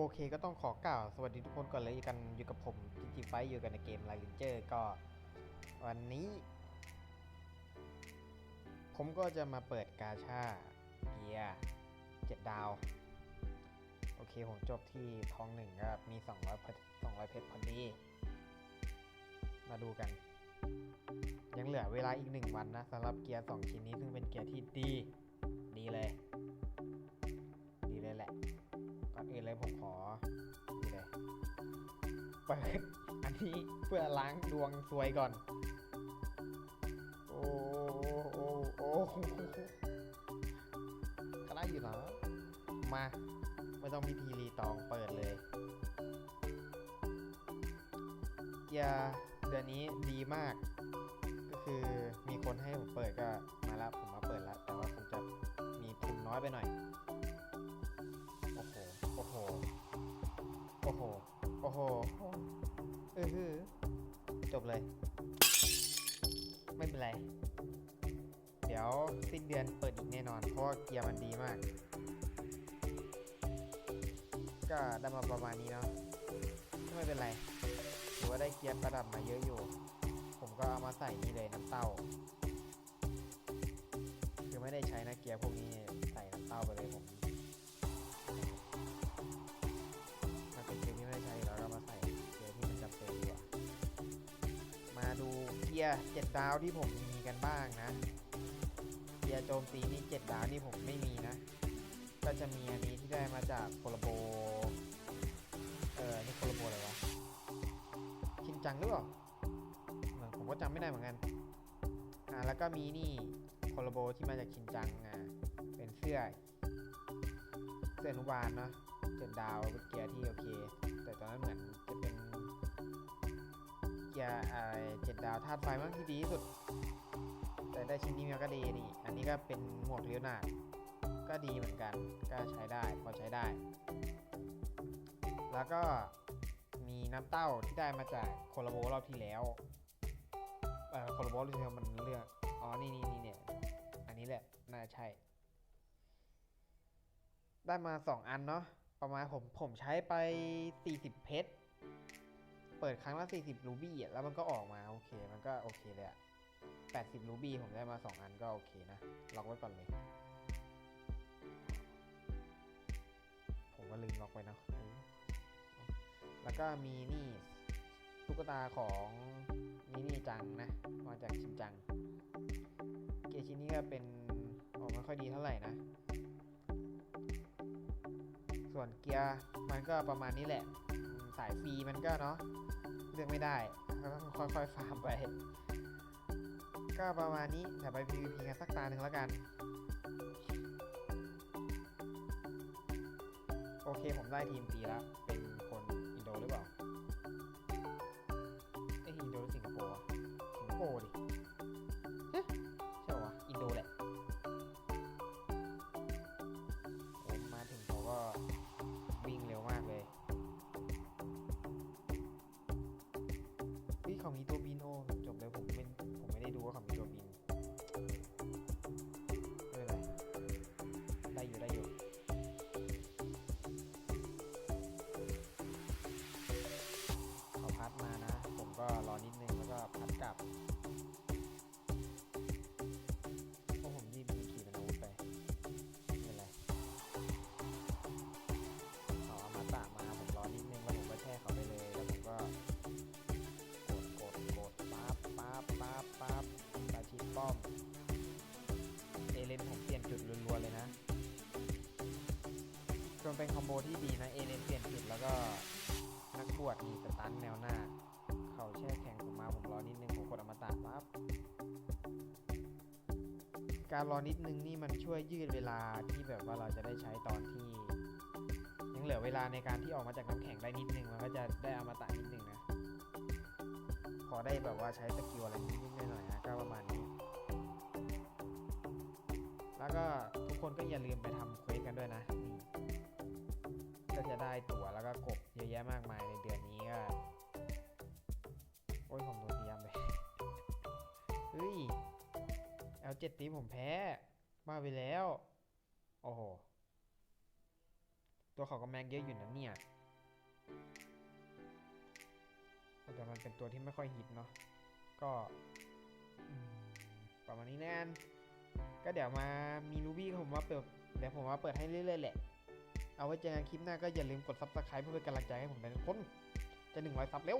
อเคก็ต้องขอกล่าวสวัสดีทุกคนก่อนเลยกันอยู่กับผมจิจิไฟอยู่กันในเกมไลลินเจอร์ก็ วันนี้ ผมก็จะมาเปิดกาชาเกียร์เจ็ดดาว โอเคผมจบที่ทองหนึ่งก็มี 200เพชร200 เพชรพอดี มาดูกัน ยังเหลือเวลาอีกหนึ่งวันนะสำหรับเกียร์2ชิ้นนี้ซึ่งเป็นเกียร์ที่ดี ดีเลย เปิด อันนี้เพื่อล้างดวงซวยก่อน โอ้โอ้โอ้ก็ได้อยู่เนาะมาไม่ต้องพิธีรีตองเปิดเลยยร์เดือนนี้ดีมาก ก็คือมีคนให้ผมเปิดก็มาแล้วผมมาเปิดแล้ว แต่ว่าคงจะมีทุนน้อยไปหน่อย อ้โหเออฮือจบเลย ไม่เป็นไร เดี๋ยวสิ้นเดือนเปิดอีกแน่นอน เพราะว่าเกียร์มันดีมาก ก็ได้มาประมาณนี้เนาะไม่เป็นไรถือว่าได้เกียร์ประดับมาเยอะอยู่ ผมก็เอามาใส่นี่เลยน้ำเต้าคือไม่ได้ใช้นะเกียร์พวกนี้ใส่น้ำเต้าไปเลยผม ยร์เจ็ดดาวที่ผมมีกันบ้างนะเกียร์โจมตีนี่เจ็ดดาวนี่ผมไม่มีนะ ก็จะมีอันนี้ที่ได้มาจากโคลโบ เออนี่โคลโบอะไรวะชินจังหรือเปล่าเหมือนผมก็จำไม่ได้เหมือนกัน อ่าแล้วก็มีนี่โคลโบที่มาจากชินจังอ่าเป็นเสื้อเสื้อนุบาลเนาะเจ็ดดาวเป็นเกียร์ที่โอเค แต่ตอนนั้นเหมือน เกียร์เจ็ดดาวธาตุไฟมากที่ดีที่สุด แต่ได้ชิ้นนี้มาก็ดีนี่ อันนี้ก็เป็นหมวกเลี้ยวนาดก็ดีเหมือนกัน ก็ใช้ได้พอใช้ได้ แล้วก็มีน้ำเต้าที่ได้มาจากโคลโบรอบที่แล้วเอ่อโคลโบรู้สึกว่ามันเลือก อ๋อ นี่นี่นี่เนี่ย อันนี้แหละ น่าจะใช่ ได้มา 2 อันเนาะ ประมาณผมผมใช้ไป 40 เพชร เปิดครั้งละ 40 รูบี้แล้วมันก็ออกมาโอเค มันก็โอเคเลยอะ80 รูบี้ผมได้มา 2 อันก็โอเคนะ ล็อกไว้ก่อนเลย ผมก็ลืมล็อกไว้นะ แล้วก็มีนี่ตุ๊กตาของนี่นี่จังนะ มาจากชินจัง เกียร์ชิ้นนี้ก็เป็นออกไม่ค่อยดีเท่าไหร่นะ ส่วนเกียร์มันก็ประมาณนี้แหละ สายฟรีมันก็เนาะเลือกไม่ได้ก็ต้องค่อยๆฟาร์มไป ก็ประมาณนี้เดี๋ยวไป PVP กันสักตาหนึ่งแล้วกัน โอเคผมได้ทีมตีแล้ว เป็นคนอินโดหรือเปล่า เฮ้ย เป็นคอมโบที่ดีนะเอเลนเปลี่ยนจุดแล้วก็นักบวชนี่สตันแนวหน้า เขาแช่แข็งผมมาผมรอนิดนึงผมกดอมตะปั๊บการรอนิดนึงนี่มันช่วยยืดเวลาที่แบบว่าเราจะได้ใช้ตอนที่ ยังเหลือเวลาในการที่ออกมาจากน้ำแข็งได้นิดนึงมันก็จะได้อมตะนิดนึงนะ พอได้แบบว่าใช้สกิลอะไรนิดๆหน่อยๆนะก็ประมาณนี้ แล้วก็ทุกคนก็อย่าลืมไปทำเควสกันด้วยนะนี่ ก็จะได้ตั๋วแล้วก็กบเยอะแยะมากมายในเดือนนี้ก็ โอ้ยผมโดนตียำไป เฮ้ย L7 ตีผมแพ้ มาไปแล้ว โอ้โห ตัวเขาก็แม็กเยอะอยู่นะเนี่ยแต่มันเป็นตัวที่ไม่ค่อยฮิตเนาะ ก็ประมาณนี้แน่นก็เดี๋ยวมามีรูบี้ผมว่าเปิดเดี๋ยวผมมาเปิดให้เรื่อยๆแหละ เอาไว้เจอกันคลิปหน้าก็อย่าลืมกดซับสไครป์เพื่อเป็นกำลังใจให้ผมด้วยนะทุกคน จะหนึ่งร้อยซับเร็ว